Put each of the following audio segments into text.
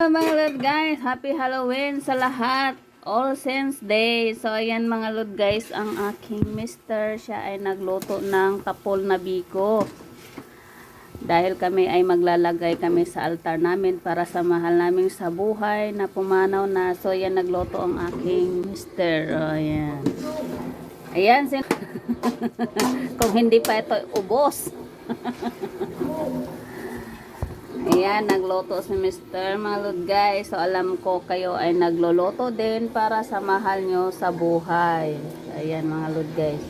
Hello mga lord guys, happy Halloween sa lahat. All Saints Day. So ayan mga lord guys, ang aking mister, siya ay nagluto ng tapol na biko. Dahil kami ay maglalagay kami sa altar namin para sa mahal namin sa buhay na pumanaw na. So ayan nagluto ang aking mister. O, ayan. Ayan. Kung hindi pa ito ubos. Ayan, nagloto si Mr. Malud guys. So alam ko kayo ay nagloloto din para sa mahal nyo sa buhay. Ayan mga lud guys.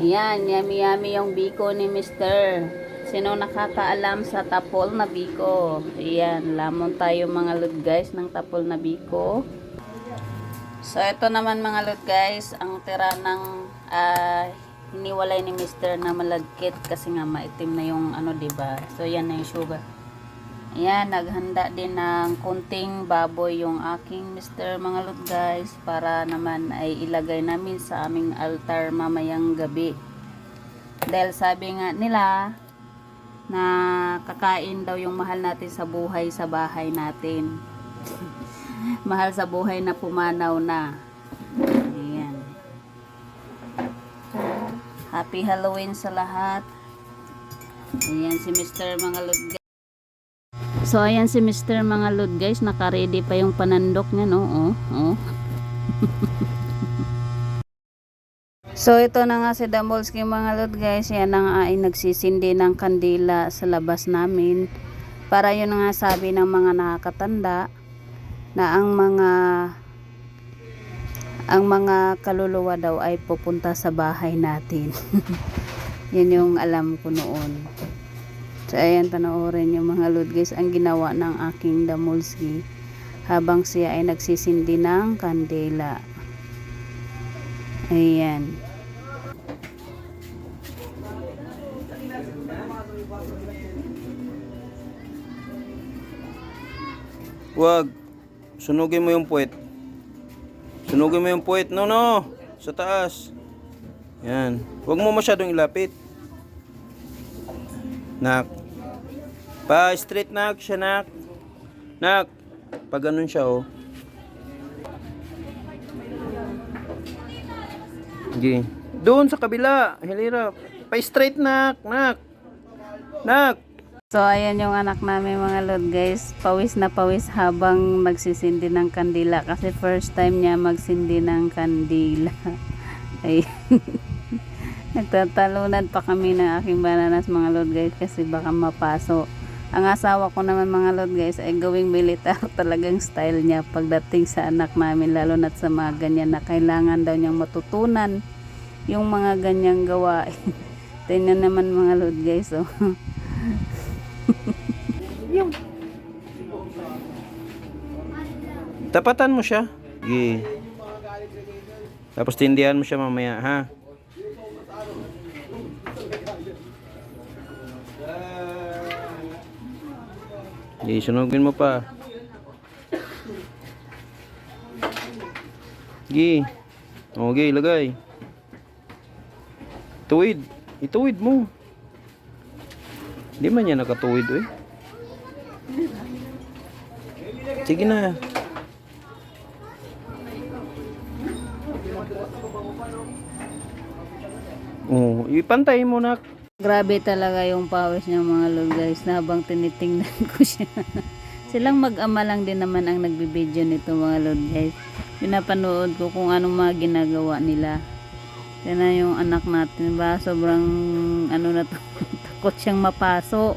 Ayan, yummy yummy yung biko ni Mr. Sino nakakaalam sa tapol na biko? Ayan, lamon tayo mga lud guys ng tapol na biko. So ito naman mga lud guys, ang tira ng ah, hiniwalay ni Mr. na malagkit kasi nga maitim na yung ano ba? So yan na yung sugar. Ayan, naghanda din ng kunting baboy yung aking Mr. mga lud guys para naman ay ilagay namin sa aming altar mamayang gabi. Dahil sabi nga nila na kakain daw yung mahal natin sa buhay sa bahay natin. mahal sa buhay na pumanaw na. Happy Halloween sa lahat. Ayan si Mr. Mga Lud guys. So ayan si Mr. Mga Lud guys, naka-ready pa yung panandok niya no. Oh, oh. so ito na nga si Damolski mga Lud guys, yan na nga ay nagsisindi ng kandila sa labas namin. Para yun nga sabi ng mga nakakatanda na ang mga ang mga kaluluwa daw ay pupunta sa bahay natin. Yan yung alam ko noon. So, ayan, panoorin yung mga lord guys, ang ginawa ng aking damulski habang siya ay nagsisindi ng kandela. Ayan. Wag. Sunugin mo yung puwet. Sunugin mo yung puwet. No, no. Sa taas. Yan. Huwag mo masyadong ilapit. Nak. Pa, straight nak siya, nak. Nak. Pag ganun siya, oh. Sige. Doon sa kabila. Hilira. Pa straight nak, nak. Nak. So, ayan yung anak namin mga lord guys. Pawis na pawis habang magsisindi ng kandila. Kasi first time niya magsindi ng kandila. Ayan. Nagtatalunan pa kami ng aking bananas mga lord guys kasi baka mapaso. Ang asawa ko naman mga lord guys ay gawing militar talagang style niya pagdating sa anak namin lalo na sa mga ganyan na kailangan daw niyang matutunan yung mga ganyang gawain. Tingnan naman mga lord guys oh. Tapatan mo siya. Sige. Tapos tindihan mo siya mamaya, ha? Sige, sunugin mo pa. Sige. Okay, lagay. Tuwid. Ituwid mo. Hindi man niya nakatuwid, eh. Sige na. Oh, ipantay mo na. Grabe talaga yung pawis niya mga lol guys na habang tinitingnan ko siya. Silang mag-ama lang din naman ang nagbibideo nito mga lol guys. Pinapanood ko kung anong mga ginagawa nila. Yan na yung anak natin ba sobrang ano na to, takot siyang mapaso.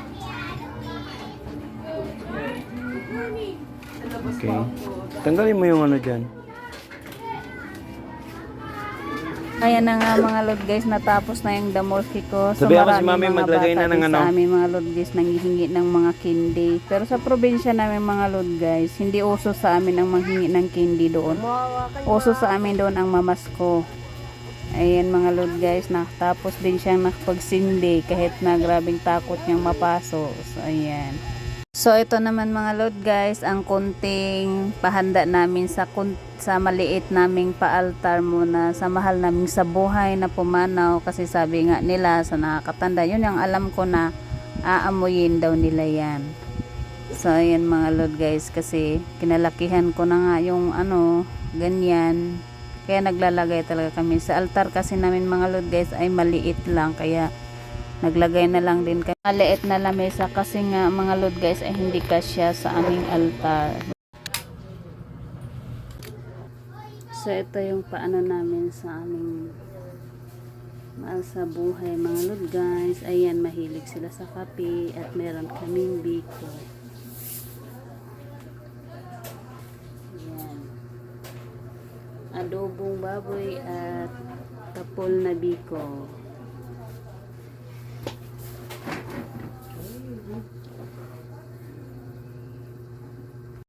Okay. Tanggalin mo yung ano dyan. Ayan na nga mga lord guys, natapos na yung damolki ko. So Sabihan mo si Mami maglagay na ng ano. sa amin mga lord guys nanghihingi ng mga kindi. Pero sa probinsya namin mga lord guys, hindi uso sa amin ang manghingi ng kindi doon. Uso sa amin doon ang mamasko. Ayan mga lord guys, nakatapos din siyang nakapagsindi kahit na grabing takot niyang mapaso. So ayan. So ito naman mga lord guys, ang kunting pahanda namin sa sa maliit naming paaltar muna sa mahal naming sa buhay na pumanaw kasi sabi nga nila sa nakakatanda, yun yung alam ko na aamuyin daw nila yan. So ayan mga lord guys kasi kinalakihan ko na nga yung ano, ganyan. Kaya naglalagay talaga kami sa altar kasi namin mga lord guys ay maliit lang kaya naglagay na lang din kami maliit na lamesa kasi nga mga lord guys ay hindi kasya sa aming altar. So ito yung paano namin sa aming sa buhay mga lord guys. Ayan mahilig sila sa kape at meron kaming biko. Ayan. Adobong baboy at tapol na biko